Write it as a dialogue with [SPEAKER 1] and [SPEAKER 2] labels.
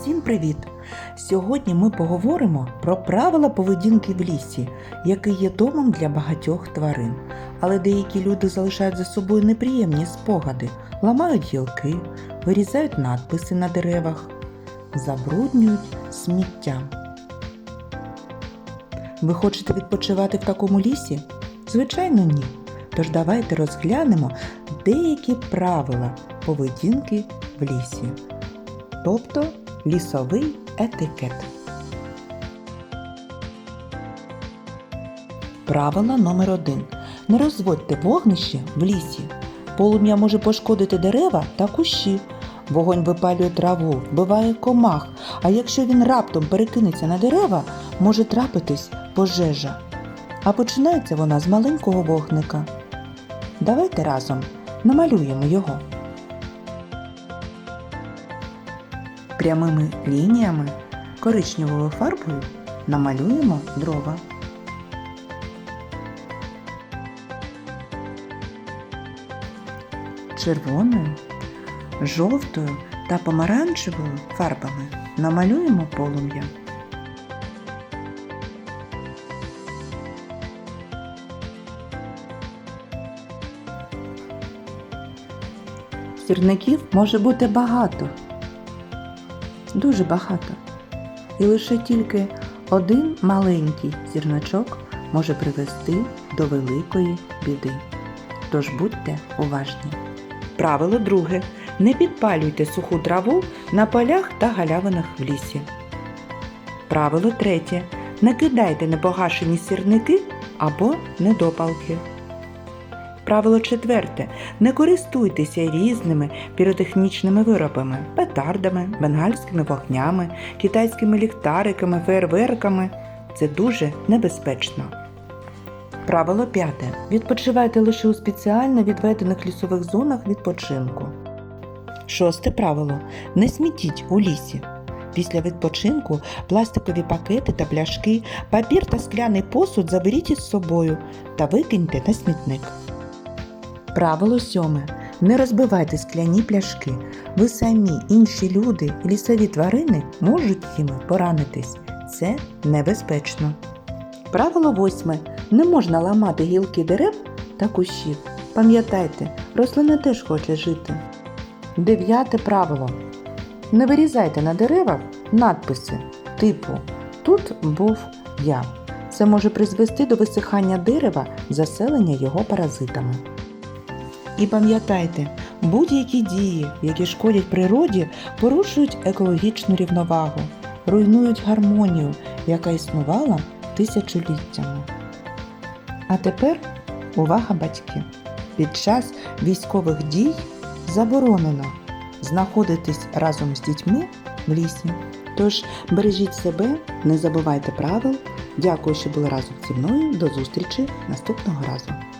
[SPEAKER 1] Всім привіт! Сьогодні ми поговоримо про правила поведінки в лісі, який є домом для багатьох тварин. Але деякі люди залишають за собою неприємні спогади, ламають гілки, вирізають надписи на деревах, забруднюють сміттям. Ви хочете відпочивати в такому лісі? Звичайно, ні. Тож давайте розглянемо деякі правила поведінки в лісі, тобто лісовий етикет. Правило номер один. Не розводьте вогнище в лісі. Полум'я може пошкодити дерева та кущі. Вогонь випалює траву, вбиває комах, а якщо він раптом перекинеться на дерева, може трапитись пожежа. А починається вона з маленького вогника. Давайте разом намалюємо його. Прямими лініями коричневою фарбою намалюємо дрова. Червоною, жовтою та помаранчевою фарбами намалюємо полум'я. Сірників може бути багато, дуже багато. І лише тільки один маленький зірночок може привести до великої біди. Тож будьте уважні. Правило друге. Не підпалюйте суху траву на полях та галявинах в лісі. Правило третє. Не кидайте непогашені сірники або недопалки. Правило четверте. Не користуйтеся різними піротехнічними виробами, петардами, бенгальськими вогнями, китайськими ліхтариками, фейерверками. Це дуже небезпечно. Правило п'яте. Відпочивайте лише у спеціально відведених лісових зонах відпочинку. Шосте правило. Не смітіть у лісі. Після відпочинку пластикові пакети та пляшки, папір та скляний посуд заберіть із собою та викиньте на смітник. Правило сьоме. Не розбивайте скляні пляшки. Ви самі, інші люди, лісові тварини можуть їми поранитись. Це небезпечно. Правило восьме. Не можна ламати гілки дерев та кущів. Пам'ятайте, рослина теж хоче жити. Дев'яте правило. Не вирізайте на деревах надписи типу Тут був я. Це може призвести до висихання дерева, заселення його паразитами. І пам'ятайте, будь-які дії, які шкодять природі, порушують екологічну рівновагу, руйнують гармонію, яка існувала тисячоліттями. А тепер увага батьки! Під час військових дій заборонено знаходитись разом з дітьми в лісі. Тож бережіть себе, не забувайте правил. Дякую, що були разом зі мною. До зустрічі наступного разу.